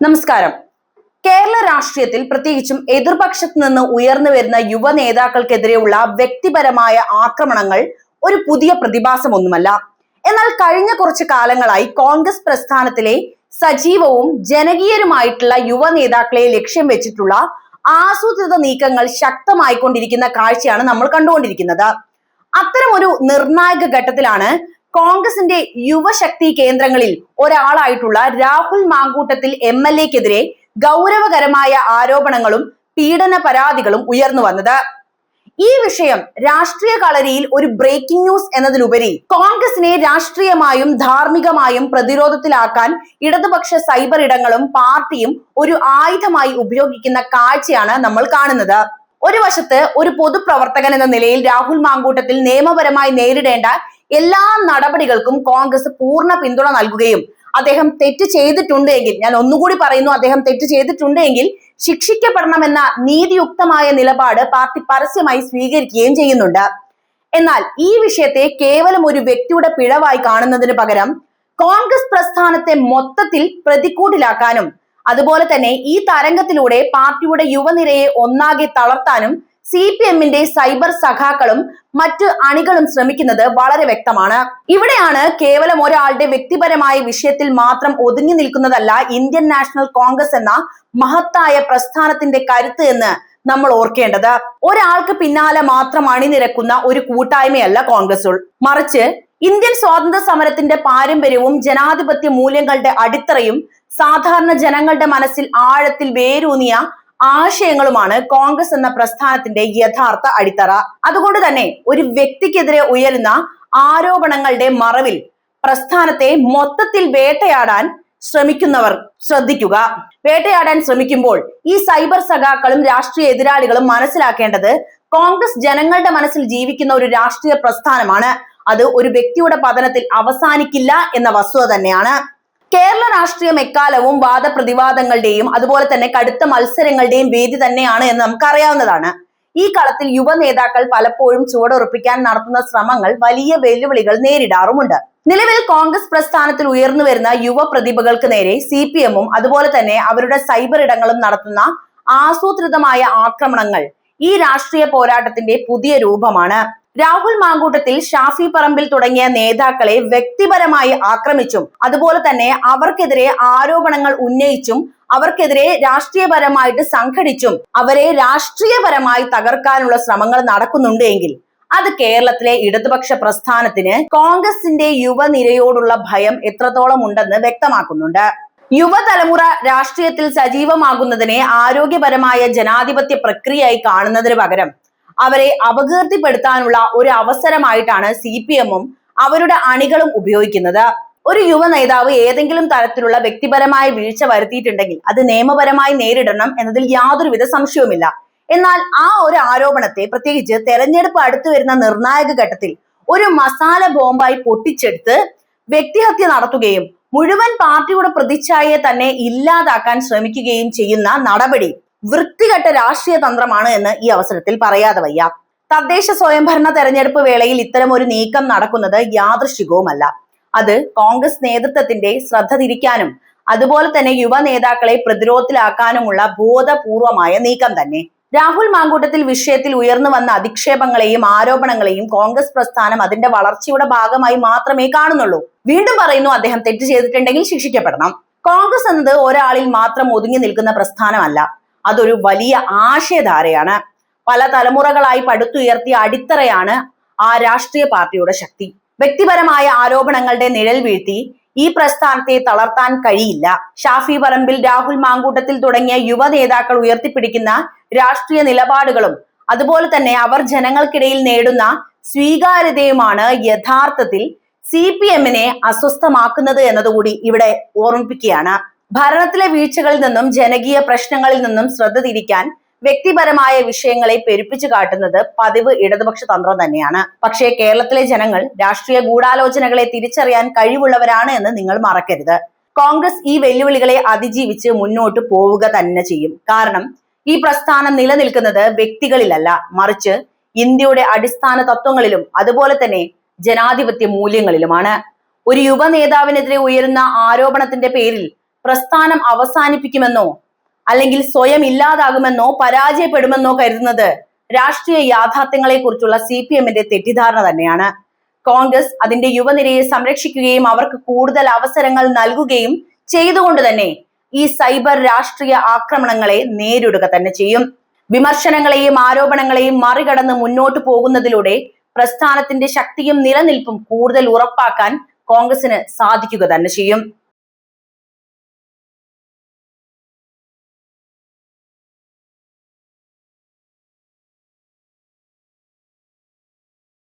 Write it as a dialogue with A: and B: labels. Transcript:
A: നമസ്കാരം. കേരള രാഷ്ട്രീയത്തിൽ പ്രത്യേകിച്ചും എതിർപക്ഷത്ത് നിന്ന് ഉയർന്നു വരുന്ന യുവ നേതാക്കൾക്കെതിരെയുള്ള വ്യക്തിപരമായ ആക്രമണങ്ങൾ ഒരു പുതിയ പ്രതിഭാസമൊന്നുമല്ല. എന്നാൽ കഴിഞ്ഞ കുറച്ച് കാലങ്ങളായി കോൺഗ്രസ് പ്രസ്ഥാനത്തിലെ സജീവവും ജനകീയരുമായിട്ടുള്ള യുവ നേതാക്കളെ ലക്ഷ്യം വെച്ചിട്ടുള്ള ആസൂത്രിത നീക്കങ്ങൾ ശക്തമായിക്കൊണ്ടിരിക്കുന്ന കാഴ്ചയാണ് നമ്മൾ കണ്ടുകൊണ്ടിരിക്കുന്നത്. അത്തരം ഒരു നിർണായക ഘട്ടത്തിലാണ് കോൺഗ്രസിന്റെ യുവശക്തി കേന്ദ്രങ്ങളിൽ ഒരാളായിട്ടുള്ള രാഹുൽ മാങ്കൂട്ടത്തിൽ എം എൽ എക്കെതിരെ ഗൗരവകരമായ ആരോപണങ്ങളും പീഡന പരാതികളും ഉയർന്നു വന്നത്. ഈ വിഷയം രാഷ്ട്രീയ കളരിയിൽ ഒരു ബ്രേക്കിംഗ് ന്യൂസ് എന്നതിലുപരി കോൺഗ്രസിനെ രാഷ്ട്രീയമായും ധാർമ്മികമായും പ്രതിരോധത്തിലാക്കാൻ ഇടതുപക്ഷ സൈബർ ഇടങ്ങളും പാർട്ടിയും ഒരു ആയുധമായി ഉപയോഗിക്കുന്ന കാഴ്ചയാണ് നമ്മൾ കാണുന്നത്. ഒരു വശത്ത് ഒരു പൊതുപ്രവർത്തകൻ എന്ന നിലയിൽ രാഹുൽ മാങ്കൂട്ടത്തിൽ നിയമപരമായി നേരിടേണ്ട എല്ലാ നടപടികൾക്കും കോൺഗ്രസ് പൂർണ പിന്തുണ നൽകുകയും അദ്ദേഹം തെറ്റ് ചെയ്തിട്ടുണ്ട് എങ്കിൽ ഞാൻ ഒന്നുകൂടി പറയുന്നു അദ്ദേഹം തെറ്റ് ചെയ്തിട്ടുണ്ട് എങ്കിൽ ശിക്ഷിക്കപ്പെടണമെന്ന നീതിയുക്തമായ നിലപാട് പാർട്ടി പരസ്യമായി സ്വീകരിക്കുകയും ചെയ്യുന്നുണ്ട്. എന്നാൽ ഈ വിഷയത്തെ കേവലം ഒരു വ്യക്തിയുടെ പിഴവായി കാണുന്നതിന് പകരം കോൺഗ്രസ് പ്രസ്ഥാനത്തെ മൊത്തത്തിൽ പ്രതിക്കൂട്ടിലാക്കാനും അതുപോലെ തന്നെ ഈ തരംഗത്തിലൂടെ പാർട്ടിയുടെ യുവനിരയെ ഒന്നാകെ തളർത്താനും സി പി എമ്മിന്റെ സൈബർ സഖാക്കളും മറ്റ് അണികളും ശ്രമിക്കുന്നത് വളരെ വ്യക്തമാണ്. ഇവിടെയാണ് കേവലം ഒരാളുടെ വ്യക്തിപരമായ വിഷയത്തിൽ മാത്രം ഒതുങ്ങി നിൽക്കുന്നതല്ല ഇന്ത്യൻ നാഷണൽ കോൺഗ്രസ് എന്ന മഹത്തായ പ്രസ്ഥാനത്തിന്റെ കരുത്ത് എന്ന് നമ്മൾ ഓർക്കേണ്ടത്. ഒരാൾക്ക് പിന്നാലെ മാത്രം അണിനിരക്കുന്ന ഒരു കൂട്ടായ്മയല്ല കോൺഗ്രസ് മറിച്ച് ഇന്ത്യൻ സ്വാതന്ത്ര്യ സമരത്തിന്റെ പാരമ്പര്യവും ജനാധിപത്യ മൂല്യങ്ങളുടെ അടിത്തറയും സാധാരണ ജനങ്ങളുടെ മനസ്സിൽ ആഴത്തിൽ വേരൂന്നിയ ആശയങ്ങളുമാണ് കോൺഗ്രസ് എന്ന പ്രസ്ഥാനത്തിന്റെ യഥാർത്ഥ അടിത്തറ. അതുകൊണ്ട് തന്നെ ഒരു വ്യക്തിക്കെതിരെ ഉയരുന്ന ആരോപണങ്ങളുടെ മറവിൽ പ്രസ്ഥാനത്തെ മൊത്തത്തിൽ വേട്ടയാടാൻ ശ്രമിക്കുന്നവർ ശ്രദ്ധിക്കുക. വേട്ടയാടാൻ ശ്രമിക്കുമ്പോൾ ഈ സൈബർ സഖാക്കളും രാഷ്ട്രീയ എതിരാളികളും മനസ്സിലാക്കേണ്ടത് കോൺഗ്രസ് ജനങ്ങളുടെ മനസ്സിൽ ജീവിക്കുന്ന ഒരു രാഷ്ട്രീയ പ്രസ്ഥാനമാണ്. അത് ഒരു വ്യക്തിയുടെ പതനത്തിൽ അവസാനിക്കില്ല എന്ന വസ്തുത തന്നെയാണ്. കേരള രാഷ്ട്രീയം എക്കാലവും വാദപ്രതിവാദങ്ങളുടെയും അതുപോലെ തന്നെ കടുത്ത മത്സരങ്ങളുടെയും വേദി തന്നെയാണ് എന്ന് നമുക്കറിയാവുന്നതാണ്. ഈ കളത്തിൽ യുവ നേതാക്കൾ പലപ്പോഴും ചുവടുറപ്പിക്കാൻ നടത്തുന്ന ശ്രമങ്ങൾ വലിയ വെല്ലുവിളികൾ നേരിടാറുമുണ്ട്. നിലവിൽ കോൺഗ്രസ് പ്രസ്ഥാനത്തിൽ ഉയർന്നു വരുന്ന യുവ പ്രതിഭകൾക്ക് നേരെ സി പി എമ്മും അതുപോലെ തന്നെ അവരുടെ സൈബർ ഇടങ്ങളും നടത്തുന്ന ആസൂത്രിതമായ ആക്രമണങ്ങൾ ഈ രാഷ്ട്രീയ പോരാട്ടത്തിന്റെ പുതിയ രൂപമാണ്. രാഹുൽ മാങ്കൂട്ടത്തിൽ ഷാഫി പറമ്പിൽ തുടങ്ങിയ നേതാക്കളെ വ്യക്തിപരമായി ആക്രമിച്ചും അതുപോലെ തന്നെ അവർക്കെതിരെ ആരോപണങ്ങൾ ഉന്നയിച്ചും അവർക്കെതിരെ രാഷ്ട്രീയപരമായിട്ട് സംഘടിച്ചും അവരെ രാഷ്ട്രീയപരമായി തകർക്കാനുള്ള ശ്രമങ്ങൾ നടക്കുന്നുണ്ട് എങ്കിൽ അത് കേരളത്തിലെ ഇടതുപക്ഷ പ്രസ്ഥാനത്തിന് കോൺഗ്രസിന്റെ യുവനിരയോടുള്ള ഭയം എത്രത്തോളം ഉണ്ടെന്ന് വ്യക്തമാക്കുന്നുണ്ട്. യുവതലമുറ രാഷ്ട്രീയത്തിൽ സജീവമാകുന്നതിനെ ആരോഗ്യപരമായ ജനാധിപത്യ പ്രക്രിയയായി കാണുന്നതിന് പകരം അവരെ അപകീർത്തിപ്പെടുത്താനുള്ള ഒരു അവസരമായിട്ടാണ് സി പി എമ്മും അവരുടെ അണികളും ഉപയോഗിക്കുന്നത്. ഒരു യുവ നേതാവ് ഏതെങ്കിലും തരത്തിലുള്ള വ്യക്തിപരമായ വീഴ്ച വരുത്തിയിട്ടുണ്ടെങ്കിൽ അത് നിയമപരമായി നേരിടണം എന്നതിൽ യാതൊരുവിധ സംശയവുമില്ല. എന്നാൽ ആ ഒരു ആരോപണത്തെ പ്രത്യേകിച്ച് തെരഞ്ഞെടുപ്പ് അടുത്തു വരുന്ന നിർണായക ഘട്ടത്തിൽ ഒരു മസാല ബോംബായി പൊട്ടിച്ചെടുത്ത് വ്യക്തിഹത്യ നടത്തുകയും മുഴുവൻ പാർട്ടിയുടെ പ്രതിച്ഛായയെ തന്നെ ഇല്ലാതാക്കാൻ ശ്രമിക്കുകയും ചെയ്യുന്ന നടപടി വൃത്തികെട്ട രാഷ്ട്രീയ തന്ത്രമാണ് എന്ന് ഈ അവസരത്തിൽ പറയാതെ വയ്യ. തദ്ദേശ സ്വയംഭരണ തെരഞ്ഞെടുപ്പ് വേളയിൽ ഇത്തരം ഒരു നീക്കം നടക്കുന്നത് യാദൃശികവുമല്ല അത് കോൺഗ്രസ് നേതൃത്വത്തിന്റെ ശ്രദ്ധ തിരിക്കാനും അതുപോലെ തന്നെ യുവ നേതാക്കളെ പ്രതിരോധത്തിലാക്കാനുമുള്ള ബോധപൂർവമായ നീക്കം തന്നെ. രാഹുൽ മാങ്കൂട്ടത്തിൽ വിഷയത്തിൽ ഉയർന്നു വന്ന അധിക്ഷേപങ്ങളെയും ആരോപണങ്ങളെയും കോൺഗ്രസ് പ്രസ്ഥാനം അതിന്റെ വളർച്ചയുടെ ഭാഗമായി മാത്രമേ കാണുന്നുള്ളൂ. വീണ്ടും പറയുന്നു അദ്ദേഹം തെറ്റ് ചെയ്തിട്ടുണ്ടെങ്കിൽ ശിക്ഷിക്കപ്പെടണം. കോൺഗ്രസ് എന്നത് ഒരാളിൽ മാത്രം ഒതുങ്ങി നിൽക്കുന്ന പ്രസ്ഥാനമല്ല. അതൊരു വലിയ ആശയധാരയാണ്. പല തലമുറകളായി പടുത്തുയർത്തിയ അടിത്തറയാണ് ആ രാഷ്ട്രീയ പാർട്ടിയുടെ ശക്തി. വ്യക്തിപരമായ ആരോപണങ്ങളുടെ നിഴൽ വീഴ്ത്തി ഈ പ്രസ്ഥാനത്തെ തളർത്താൻ കഴിയില്ല. ഷാഫി പറമ്പിൽ രാഹുൽ മാങ്കൂട്ടത്തിൽ തുടങ്ങിയ യുവ നേതാക്കൾ ഉയർത്തിപ്പിടിക്കുന്ന രാഷ്ട്രീയ നിലപാടുകളും അതുപോലെ തന്നെ അവർ ജനങ്ങൾക്കിടയിൽ നേടുന്ന സ്വീകാര്യതയുമാണ് യഥാർത്ഥത്തിൽ സി പി എമ്മിനെ അസ്വസ്ഥമാക്കുന്നത് എന്നതുകൂടി ഇവിടെ ഓർമ്മിപ്പിക്കുകയാണ്. ഭരണത്തിലെ വീഴ്ചകളിൽ നിന്നും ജനകീയ പ്രശ്നങ്ങളിൽ നിന്നും ശ്രദ്ധ തിരിക്കാൻ വ്യക്തിപരമായ വിഷയങ്ങളെ പെരുപ്പിച്ചു കാട്ടുന്നത് പതിവ് ഇടതുപക്ഷ തന്ത്രം തന്നെയാണ്. പക്ഷേ കേരളത്തിലെ ജനങ്ങൾ രാഷ്ട്രീയ ഗൂഢാലോചനകളെ തിരിച്ചറിയാൻ കഴിവുള്ളവരാണ് എന്ന് നിങ്ങൾ മറക്കരുത്. കോൺഗ്രസ് ഈ വെല്ലുവിളികളെ അതിജീവിച്ച് മുന്നോട്ട് പോവുക തന്നെ ചെയ്യും. കാരണം ഈ പ്രസ്ഥാനം നിലനിൽക്കുന്നത് വ്യക്തികളിലല്ല. മറിച്ച് ഇന്ത്യയുടെ അടിസ്ഥാന തത്വങ്ങളിലും അതുപോലെ തന്നെ ജനാധിപത്യ മൂല്യങ്ങളിലുമാണ്. ഒരു യുവ നേതാവിനെതിരെ ഉയരുന്ന ആരോപണത്തിന്റെ പേരിൽ പ്രസ്ഥാനം അവസാനിപ്പിക്കുമെന്നോ അല്ലെങ്കിൽ സ്വയം ഇല്ലാതാകുമെന്നോ പരാജയപ്പെടുമെന്നോ കരുതുന്നത് രാഷ്ട്രീയ യാഥാർത്ഥ്യങ്ങളെ കുറിച്ചുള്ള സി പി എമ്മിന്റെ തെറ്റിദ്ധാരണ തന്നെയാണ്. കോൺഗ്രസ് അതിന്റെ യുവനിരയെ സംരക്ഷിക്കുകയും അവർക്ക് കൂടുതൽ അവസരങ്ങൾ നൽകുകയും ചെയ്തുകൊണ്ട് തന്നെ ഈ സൈബർ രാഷ്ട്രീയ ആക്രമണങ്ങളെ നേരിടുക തന്നെ ചെയ്യും. വിമർശനങ്ങളെയും ആരോപണങ്ങളെയും മറികടന്ന് മുന്നോട്ടു പോകുന്നതിലൂടെ പ്രസ്ഥാനത്തിന്റെ ശക്തിയും നിലനിൽപ്പും കൂടുതൽ ഉറപ്പാക്കാൻ കോൺഗ്രസിന് സാധിക്കുക തന്നെ ചെയ്യും.